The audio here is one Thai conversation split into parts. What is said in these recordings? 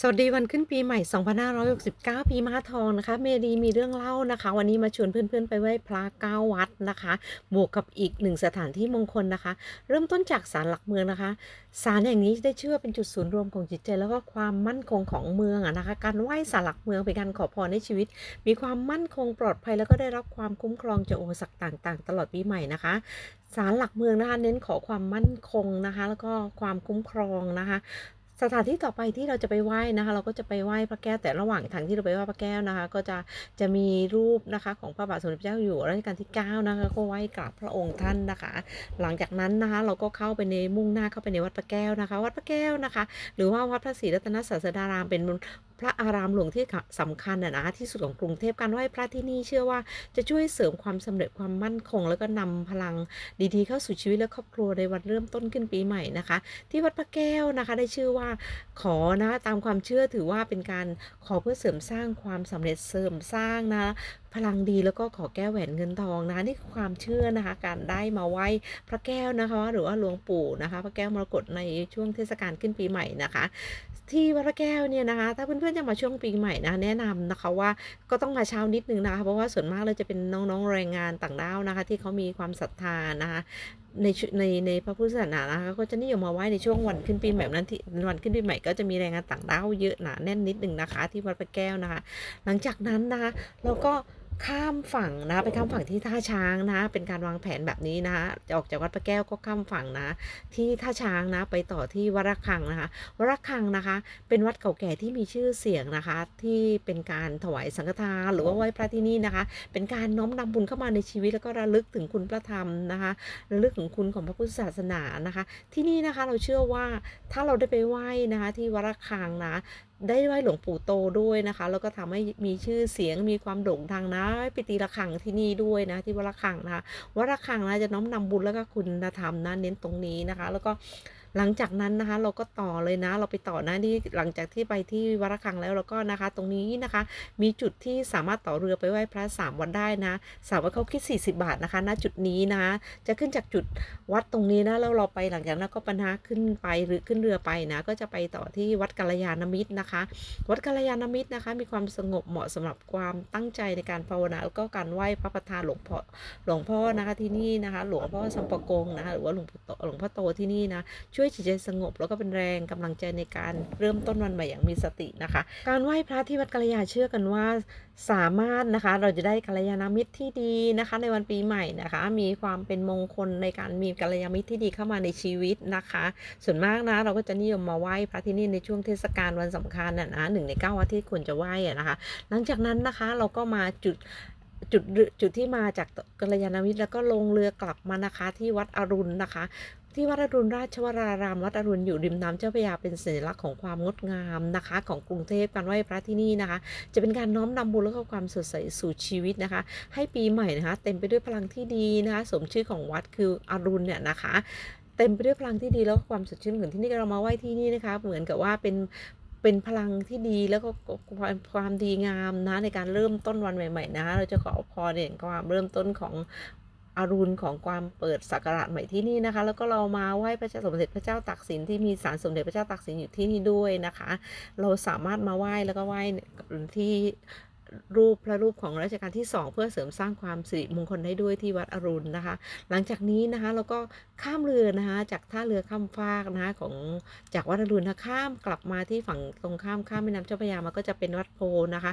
สวัสดีวันขึ้นปีใหม่ 2569 ปีม้าทองนะคะ เมรีมีเรื่องเล่านะคะ วันนี้มาชวนเพื่อนๆ ไปไหว้พระเก้าวัดนะคะ บวกกับอีกหนึ่งสถานที่มงคลนะคะ เริ่มต้นจากศาลหลักเมืองนะคะ ศาลแห่งนี้ได้เชื่อเป็นจุดศูนย์รวมของจิตใจ แล้วก็ความมั่นคงของเมืองนะคะ การไหว้ศาลหลักเมืองเป็นการขอพรให้ชีวิต มีความมั่นคงปลอดภัยแล้วก็ได้รับความคุ้มครองจากอุปสรรคต่างๆ ตลอดปีใหม่นะคะศาลหลักเมืองนะคะเน้นขอความมั่นคงนะคะ แล้วก็ความคุ้มครองนะคะ สถานที่ต่อไปที่เราจะไปไหว้นะคะ เราก็จะไปไหว้พระแก้วแต่ระหว่างทางที่เราไปไหว้พระแก้วนะคะ ก็จะจะมีรูปนะคะของพระบาทสมเด็จพระเจ้าอยู่หัวรัชกาลที่ 9 นะคะ ก็ไหว้กราบพระองค์ท่านนะคะ หลังจากนั้นนะคะ เราก็เข้าไปในมุ่งหน้าเข้าไปในวัดพระแก้วนะคะ วัดพระแก้วนะคะ หรือว่าวัดพระศรีรัตนศาสดารามเป็น พระอารามหลวงที่สำคัญนะนะที่สุดของกรุงเทพการไหว้พระที่นี่เชื่อว่าจะช่วยเสริมความสำเร็จความมั่นคง แล้วก็นำพลังดีๆเข้าสู่ชีวิตและครอบครัวในวันเริ่มต้นขึ้นปีใหม่นะคะ ที่วัดพระแก้วนะคะได้ชื่อว่าขอนะตามความเชื่อถือว่าเป็นการขอเพื่อเสริมสร้างความสำเร็จเสริมสร้างนะพลังดีแล้วก็ขอแก้วแหวนเงินทองนะนี่คือความเชื่อนะคะ การได้มาไหว้พระแก้วนะคะ หรือว่าหลวงปู่นะคะ พระแก้วมรกตในช่วงเทศกาลขึ้นปีใหม่นะคะ ที่วัดพระแก้วเนี่ยนะคะ ถ้าเพื่อนๆจะมาช่วงปีใหม่นะแนะนำนะคะว่าก็ต้องมาเช้านิดนึงนะคะ เพราะว่าส่วนมากเลยจะเป็นน้องๆแรงงานต่างด้าวนะคะ ที่เขามีความศรัทธานะคะในในในพระพุทธศาสนานะคะก็จะนิยมมาไหว้ในช่วงวันขึ้นปีใหม่นั้นที่วันขึ้นปีใหม่ก็จะมีแรงงานต่างด้าวเยอะหนาแน่นนิดนึงนะคะ ที่วัดพระแก้วนะคะ หลังจากนั้นนะคะเราก็ ข้ามฝั่งนะไปข้ามฝั่งที่ท่าช้างนะ เป็นการวางแผนแบบนี้นะจะออกจากวัดพระแก้วก็ข้ามฝั่งนะ ที่ท่าช้างนะ ไปต่อที่วัดระฆังนะคะวัดระฆังนะคะ เป็นวัดเก่าแก่ที่มีชื่อเสียงนะคะ ที่เป็นการถวายสังฆทานหรือว่าไหว้พระที่นี่นะคะ เป็นการน้อมนำบุญเข้ามาในชีวิตแล้วก็ระลึกถึงคุณพระธรรมนะคะระลึกถึงคุณของพระพุทธศาสนานะคะ ที่นี่นะคะเราเชื่อว่าถ้าเราได้ไปไหว้นะคะ ที่วัดระฆังนะได้ไหว้หลวงปู่โตด้วยนะคะ แล้วก็ทำให้มีชื่อเสียงมีความโด่งดังนะไปตีระฆังที่นี่ด้วยนะ ที่วัดระฆังนะคะวัดระฆังนะจะน้อมนำบุญแล้วก็คุณธรรมนะเน้นตรงนี้นะคะ แล้วก็ หลังจากนั้นนะคะ เราก็ต่อเลยนะ เราไปต่อนะที่หลังจากที่ไปที่วัดระฆังแล้วเราก็นะคะ ตรงนี้นะคะ มีจุดที่สามารถต่อเรือไปไหว้พระสามวันได้นะสามวันเขาคิด 40 บาทนะคะณจุดนี้นะ จะขึ้นจากจุดวัดตรงนี้นะแล้วเราไปหลังจากนั้นก็ปนะขึ้นไปหรือขึ้นเรือไปนะ ก็จะไปต่อที่วัดกัลยาณมิตรนะคะ วัดกัลยาณมิตรนะคะ มีความสงบเหมาะสำหรับความตั้งใจในการภาวนาแล้วก็การไหว้พระประธานหลวงพ่อหลวงพ่อนะคะที่นี่นะคะ หลวงพ่อสัมปะกงนะคะหรือว่าหลวงพ่อหลวงพ่อโตที่นี่นะช่วยจิตใจสงบ แล้วก็เป็นแรงกำลังใจในการเริ่มต้นวันใหม่อย่างมีสตินะคะ การไหว้พระที่วัดกัลยาเชื่อกันว่าสามารถนะคะเราจะได้กัลยาณมิตรที่ดีนะคะ ในวันปีใหม่นะคะ มีความเป็นมงคลในการมีกัลยาณมิตรที่ดีเข้ามาในชีวิตนะคะ ส่วนมากนะเราก็จะนิยมมาไหว้พระที่นี่ในช่วงเทศกาลวันสำคัญน่ะนะหนึ่งในเก้าวัดที่ควรจะไหว้นะคะ หลังจากนั้นนะคะเราก็มาจุดจุดจุดที่มาจากกัลยาณมิตรแล้วก็ลงเรือกลับมานะคะที่วัดอรุณนะคะ ที่วัดอรุณราชวรารามวัดอรุณอยู่ริมน้ำเจ้าพระยาเป็นสัญลักษณ์ของความงดงามนะคะ ของกรุงเทพการไหว้พระที่นี่นะคะ จะเป็นการน้อมนำบุญและก็ความสดใสสู่ชีวิตนะคะ ให้ปีใหม่นะคะ เต็มไปด้วยพลังที่ดีนะคะ สมชื่อของวัดคืออรุณเนี่ยนะคะเต็มไปด้วยพลังที่ดีแล้วก็ความสดชื่นของที่นี่เรามาไหว้ที่นี่นะคะ เหมือนกับว่าเป็นเป็นพลังที่ดีแล้วก็ความความดีงามนะในการเริ่มต้นวันใหม่ ๆ นะคะเราจะขอพรเนี่ยความเริ่มต้นของ อรุณของความเปิดศักราชใหม่ที่นี่นะคะ แล้วก็เรามาไหว้พระเจ้าสมเด็จพระเจ้าตากสินที่มีศาลสมเด็จพระเจ้าตากสินอยู่ที่นี่ด้วยนะคะ เราสามารถมาไหว้แล้วก็ไหว้ที่รูปพระรูปของรัชกาลที่ 2 เพื่อเสริมสร้างความสิริมงคลได้ด้วยที่วัดอรุณนะคะ หลังจากนี้นะคะเราก็ข้ามเรือนะคะจากท่าเรือข้ามฟากนะคะของจากวัดอรุณนะข้ามกลับมาที่ฝั่งตรงข้ามข้ามแม่น้ำเจ้าพระยามันก็จะเป็นวัดโพนะคะ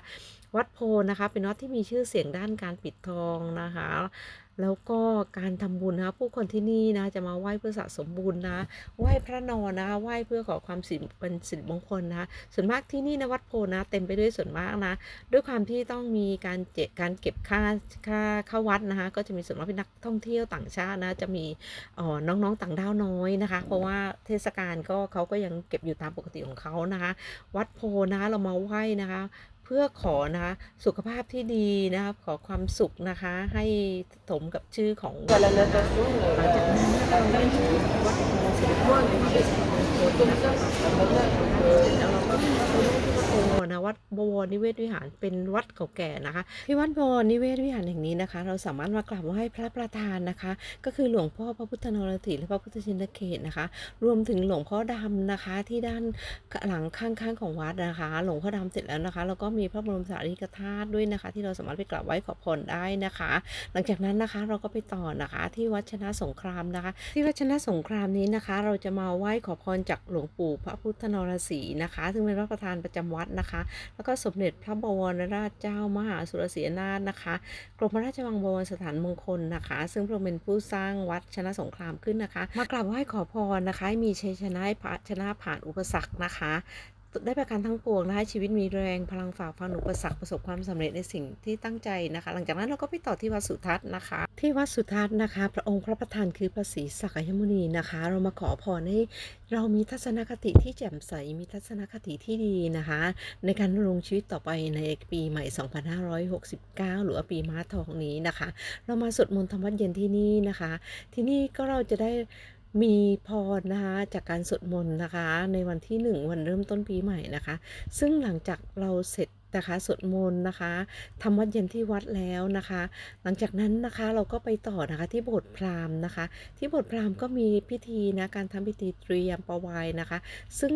วัดโพนะคะ เป็นวัดที่มีชื่อเสียงด้านการปิดทองนะคะ แล้วก็การทำบุญนะคะผู้คนที่นี่นะจะมาไหว้เพื่อสะสมบุญนะไหว้พระนอนนะคะไหว้เพื่อขอความสิริเป็นสิริมงคลนะคะส่วนมากที่นี่นะวัดโพนะเต็มไปด้วยส่วนมากนะ ด้วยความที่ต้องมีการเจการเก็บค่าค่าเข้าวัดนะคะ ก็จะมีส่วนมากเป็นนักท่องเที่ยวต่างชาตินะจะมีอ่อน้องๆต่างด้าวน้อยนะคะ เพราะว่าเทศกาลก็เขาก็ยังเก็บอยู่ตามปกติของเขานะคะ วัดโพนะเรามาไหว้นะคะ เพื่อขอนะคะสุขภาพที่ดีนะคะขอความสุขนะคะให้สมกับชื่อของหลังจากนั้นเราได้ถึงวัดโพเสร็จแล้วเราก็ไปสิริมงคลนะคะแล้ วัดบวรนิเวศวิหารเป็นวัดเก่าแก่นะคะที่วัดบวรนิเวศวิหารแห่งนี้นะคะ เราสามารถมากราบไหว้พระประธานนะคะ ก็คือหลวงพ่อพระพุทธนรสีและพระพุทธชินเขตนะคะ รวมถึงหลวงพ่อดำนะคะ ที่ด้านหลังข้างๆของวัดนะคะ หลวงพ่อดำเสร็จแล้วนะคะแล้วก็มีพระบรมสารีริกธาตุด้วยนะคะ ที่เราสามารถไปกราบไหว้ขอพรได้นะคะ หลังจากนั้นนะคะเราก็ไปต่อนะคะ ที่วัดชนะสงครามนะคะ ที่วัดชนะสงครามนี้นะคะ เราจะมาไหว้ขอพรจากหลวงปู่พระพุทธนรสีนะคะ ซึ่งเป็นพระประธานประจำวัดนะคะแล้วก็สมเด็จพระบวรราชเจ้ามหาสุรศรีนาถนะคะกรมพระราชวังบวรสถานมงคลนะคะ ซึ่งพระองค์เป็นผู้สร้างวัดชนะสงครามขึ้นนะคะ มากราบไหว้ขอพรนะคะ มีชัยชนะชนะผ่านอุปสรรคนะคะ ได้ประการทั้งปวงนะคะให้ชีวิตมีแรงพลังฝ่าฟันอุปสรรคประสบความสำเร็จในสิ่งที่ตั้งใจนะคะ หลังจากนั้นเราก็ไปต่อที่วัดสุทัศน์นะคะ ที่วัดสุทัศน์นะคะ พระองค์พระประธานคือพระศรีสักยมุนีนะคะ เรามาขอพรให้เรามีทัศนคติที่แจ่มใสมีทัศนคติที่ดีนะคะ ในการดำรงชีวิตต่อไปในปีใหม่ 2569 หรือว่าปีม้าทองนี้นะคะ เรามาสวดมนต์ทำวัดเย็นที่นี่นะคะ ที่นี่ก็เราจะได้ มีพรนะคะจากการสวดมนต์นะคะ ในวันที่ 1 วันเริ่มต้นปีใหม่นะคะ ซึ่งหลังจากเราเสร็จ นะคะสวดมนต์นะคะทำวัดเย็นที่วัดแล้วนะคะ หลังจากนั้นนะคะเราก็ไปต่อนะคะที่โบสถ์พราหมณ์นะคะ ที่โบสถ์พราหมณ์ก็มีพิธีนะการทำพิธีเตรียมประวายนะคะ ซึ่ง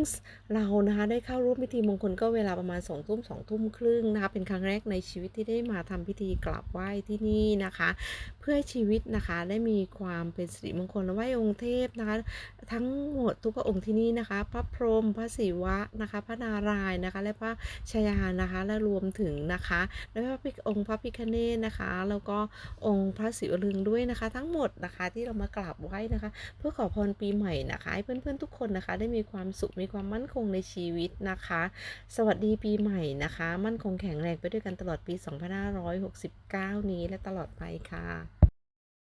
เรานะคะได้เข้าร่วมพิธีมงคลก็เวลาประมาณ2องทุ่มสองทุ่มครึ่งนะคะเป็นครั้งแรกในชีวิตที่ได้มาทำพิธีกราบไหว้ที่นี่นะคะ เพื่อให้ชีวิตนะคะได้มีความเป็นสิริมงคลและไหว้องค์เทพนะคะทั้งหมดทุกพระองค์ที่นี่นะคะ พระพรหมพระศิวะนะคะ พระนารายณ์นะคะ และพระชายานะคะและรวมถึงนะคะและพระพิองค์พระพิคเนศนะคะ แล้วก็องค์พระศิวลึงด้วยนะคะ ทั้งหมดนะคะที่เรามากราบไหว้นะคะ เพื่อขอพรปีใหม่นะคะให้เพื่อนๆทุกคนนะคะ ได้มีความสุขมีความมั่นคงในชีวิตนะคะ สวัสดีปีใหม่นะคะ มั่นคงแข็งแรงไปด้วยกันตลอดปี 2569 นี้และตลอดไปค่ะ